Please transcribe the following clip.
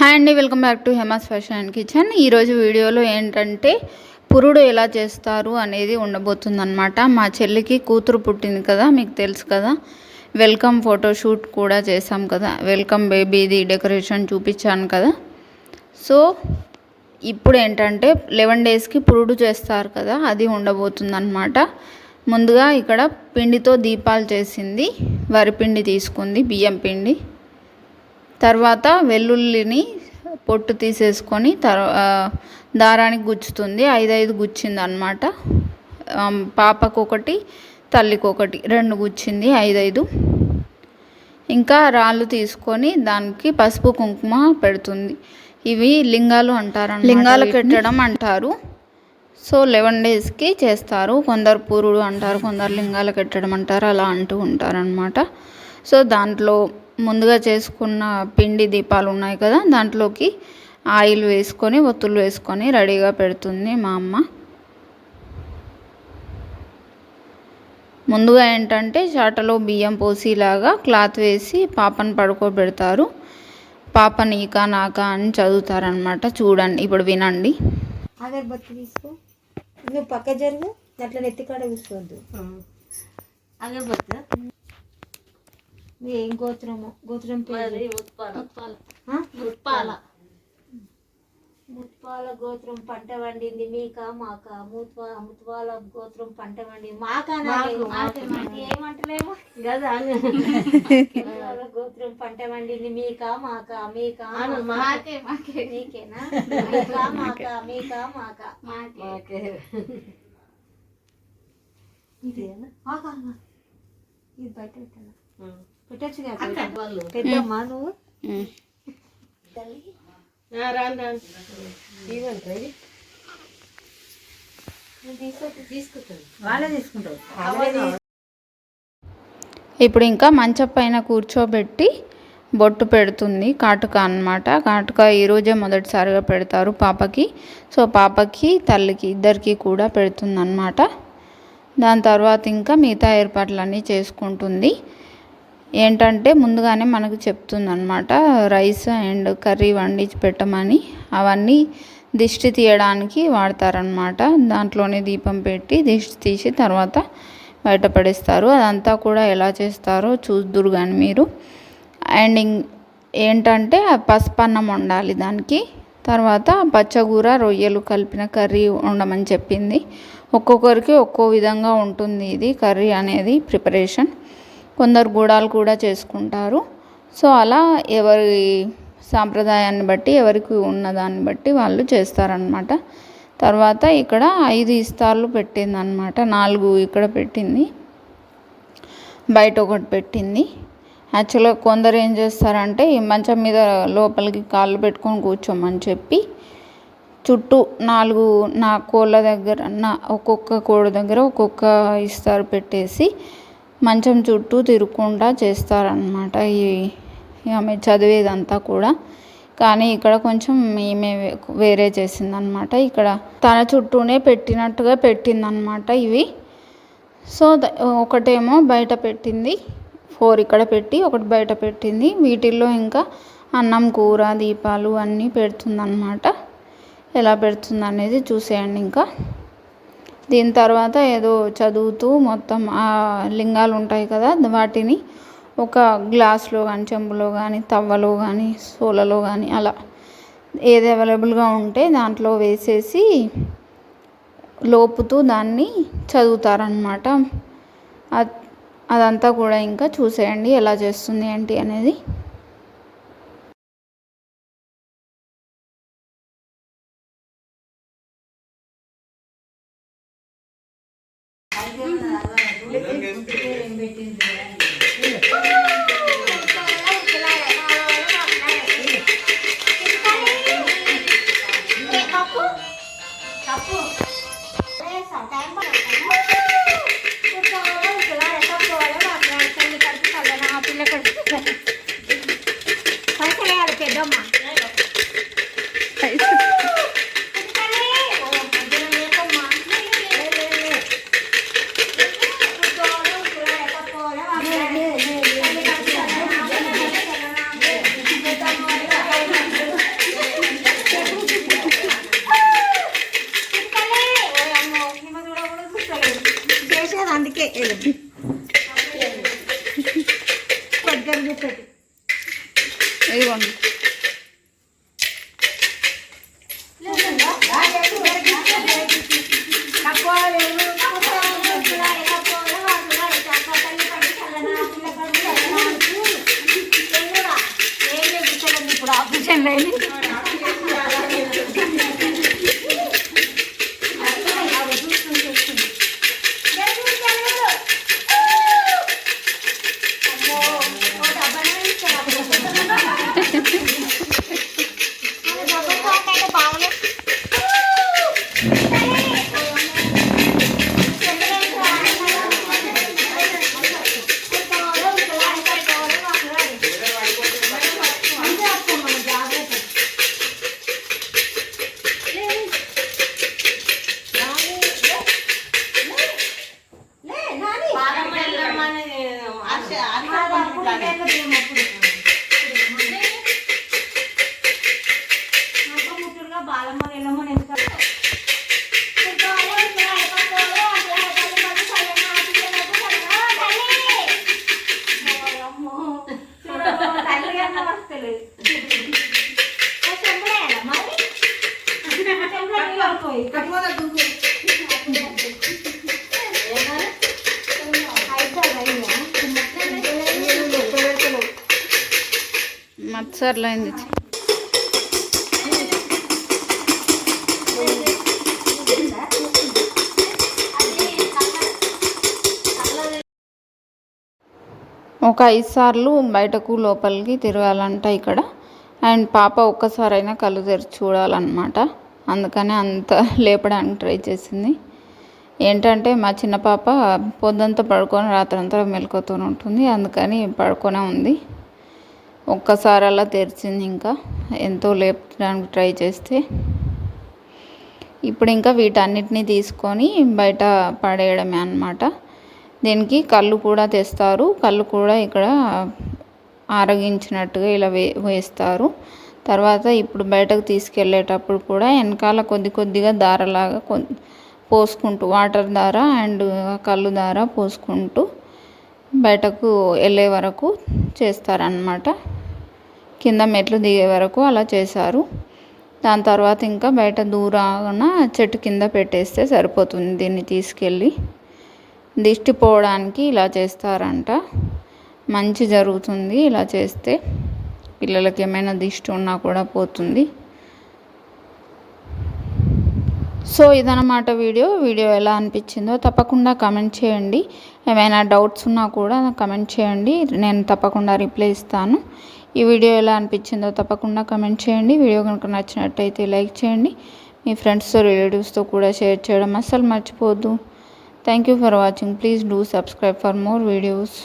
Hi అండి welcome back to Hema's fashion and kitchen. ఈరోజు వీడియోలో ఏంటంటే పురుడు ఎలా చేస్తారు అనేది ఉండబోతుంది అనమాట మా చెల్లికి కూతురు పుట్టింది కదా మీకు తెలుసు కదా. వెల్కమ్ ఫోటోషూట్ కూడా చేసాం కదా. వెల్కమ్ బేబీది డెకరేషన్ చూపించాను కదా. సో ఇప్పుడు ఏంటంటే లెవెన్ డేస్కి పురుడు చేస్తారు కదా అది ఉండబోతుందన్నమాట. ముందుగా ఇక్కడ పిండితో దీపాలు చేసింది. వరిపిండి తీసుకుంది బియ్యం పిండి. తర్వాత వెల్లుల్లిని పొట్టు తీసేసుకొని తర్వా దారానికి గుచ్చుతుంది. ఐదు ఐదు గుచ్చింది అనమాట పాపకు ఒకటి తల్లికి ఒకటి రెండు గుచ్చింది ఐదు ఐదు ఇంకా రాళ్ళు తీసుకొని దానికి పసుపు కుంకుమ పెడుతుంది. ఇవి లింగాలు అంటారు లింగాలు పెట్టడం అంటారు. సో లెవెన్ డేస్కి చేస్తారు. కొందరు పూరుడు అంటారు కొందరు లింగాలు కట్టడం అంటారు అలా అంటూ ఉంటారు అనమాట సో దాంట్లో ముందుగా చేసుకున్న పిండి దీపాలు ఉన్నాయి కదా దాంట్లోకి ఆయిల్ వేసుకొని ఒత్తులు వేసుకొని రెడీగా పెడుతుంది మా అమ్మ. ముందుగా ఏంటంటే చాటలో బియ్యం పోసిలాగా క్లాత్ వేసి పాపను పడుకోబెడతారు. పాప నీకా నాకా అని చదువుతారనమాట చూడండి ఇప్పుడు వినండి. అగరబత్తి తీసుకో. నువ్వు పక్క జరుగు అట్లా నెత్తికాడ కూర్చోవద్దు. అగరబత్తి? ఏం గోత్రము? గోత్రం పేరు ఆ? ముత్పాల. గోత్రం పంట వండింది మీక మాక? ముత్వా ముత్వాల గోత్రం పంట వండింది మాక ఏమంటలేము? ముత్వాల గోత్రం పంట వండింది మీక మాక? మీక? మీకేనా? మీక మాక. మీక? మాక ఇదేనా? ఇది బయట పెట్టాలా పెట్టచ్చు కదా పెద్దమ్మా నువ్వు? తల్లి వాళ్ళే తీసుకుంటారు. ఇప్పుడు ఇంకా మంచం పైన కూర్చోబెట్టి బొట్టు పెడుతుంది కాటుక అన్నమాట. కాటుక ఈరోజే మొదటిసారిగా పెడతారు పాపకి. సో పాపకి తల్లికి ఇద్దరికి కూడా పెడుతుంది అన్నమాట దాని తర్వాత ఇంకా మిగతా ఏర్పాట్లన్నీ చేసుకుంటుంది. ఏంటంటే ముందుగానే మనకు చెప్తుంది అనమాట రైస్ అండ్ కర్రీ వండించి పెట్టమని. అవన్నీ దిష్టి తీయడానికి వాడతారనమాట దాంట్లోనే దీపం పెట్టి దిష్టి తీసి తర్వాత బయటపడేస్తారు. అదంతా కూడా ఎలా చేస్తారో చూద్దురు కానీ మీరు. అండ్ ఏంటంటే పసుపన్నం పసుపు అన్నం వండాలి దానికి. తర్వాత పచ్చగూర రొయ్యలు కలిపిన కర్రీ వండమని చెప్పింది. ఒక్కొక్కరికి ఒక్కో విధంగా ఉంటుంది ఇది కర్రీ అనేది ప్రిపరేషన్. కొందరు గూడాలు కూడా చేసుకుంటారు. సో అలా ఎవరి సాంప్రదాయాన్ని బట్టి ఎవరికి ఉన్న దాన్ని బట్టి వాళ్ళు చేస్తారనమాట తర్వాత ఇక్కడ ఐదు ఇస్తార్లు పెట్టిందనమాట నాలుగు ఇక్కడ పెట్టింది. బయట ఒకటి పెట్టింది. యాక్చువల్గా కొందరు ఏం చేస్తారంటే మంచం మీద లోపలికి కాళ్ళు పెట్టుకొని కూర్చోమని చెప్పి చుట్టూ నాలుగు నా కోళ్ళ దగ్గర నా ఒక్కొక్క కోడి దగ్గర ఒక్కొక్క ఇస్తారు పెట్టేసి మంచం చుట్టూ తిరుగుకుండా చేస్తారనమాట ఈ ఆమె చదివేదంతా కూడా. కానీ ఇక్కడ కొంచెం ఈమె వేరే చేసిందనమాట ఇక్కడ తన చుట్టూనే పెట్టినట్టుగా పెట్టిందనమాట ఇవి. సో ఒకటేమో బయట పెట్టింది ఫోర్ ఇక్కడ పెట్టి ఒకటి బయట పెట్టింది. వీటిల్లో ఇంకా అన్నం కూర దీపాలు అన్నీ పెడుతుందన్నమాట. ఎలా పెడుతుంది అనేది చూసేయండి ఇంకా. దీని తర్వాత ఏదో చదువుతూ మొత్తం ఆ లింగాలు ఉంటాయి కదా వాటిని ఒక గ్లాస్లో కానీ చెంబులో కానీ తవ్వలో కానీ సోలలో కానీ అలా ఏది అవైలబుల్గా ఉంటే దాంట్లో వేసేసి లోపుతూ దాన్ని చదువుతారనమాట అదంతా కూడా ఇంకా చూసేయండి ఎలా చేస్తుంది ఏంటి అనేది. పెద్దమ్మ 这他妈不值 మత్సర్లో అయింది ఒక ఐదు సార్లు బయటకు లోపలికి తిరగాలంట ఇక్కడ. అండ్ పాప ఒక్కసారైనా కళ్ళు తెరిచి చూడాలన్నమాట. అందుకనే అంత లేపడానికి ట్రై చేసింది. ఏంటంటే మా చిన్న పాప పొద్దంతా పడుకొని రాత్రంతా మెలకువతో ఉంటుంది. అందుకని పడుకొనే ఉంది. ఒక్కసారి అలా తెరిచింది ఇంకా. ఎంతో లేపడానికి ట్రై చేస్తే. ఇప్పుడు ఇంకా వీటన్నిటిని తీసుకొని బయట పడేయడమే అన్నమాట. దీనికి కళ్ళు కూడా తెస్తారు. కళ్ళు కూడా ఇక్కడ ఆరగించినట్టుగా ఇలా వే వేస్తారు. తర్వాత ఇప్పుడు బయటకు తీసుకెళ్ళేటప్పుడు కూడా వెనకాల కొద్ది కొద్దిగా దారలాగా కొ పోసుకుంటూ వాటర్ దార అండ్ కళ్ళు దార పోసుకుంటూ బయటకు వెళ్ళే వరకు చేస్తారనమాట కింద మెట్లు దిగే వరకు అలా చేశారు. దాని తర్వాత ఇంకా బయట దూరాన చెట్టు కింద పెట్టేస్తే సరిపోతుంది దీన్ని తీసుకెళ్ళి. దిష్టి పోవడానికి ఇలా చేస్తారంట. మంచి జరుగుతుంది ఇలా చేస్తే. పిల్లలకి ఏమైనా దిష్టి ఉన్నా కూడా పోతుంది. సో ఇదన్నమాట వీడియో. వీడియో ఎలా అనిపించిందో తప్పకుండా కమెంట్ చేయండి. ఏమైనా డౌట్స్ ఉన్నా కూడా కమెంట్ చేయండి. నేను తప్పకుండా రిప్లై ఇస్తాను. ఈ వీడియో ఎలా అనిపించిందో తప్పకుండా కమెంట్ చేయండి. వీడియో కనుక నచ్చినట్టయితే లైక్ చేయండి. మీ ఫ్రెండ్స్తో రిలేటివ్స్తో కూడా షేర్ చేయడం అస్సలు మర్చిపోవద్దు. Thank you for watching please do subscribe for more videos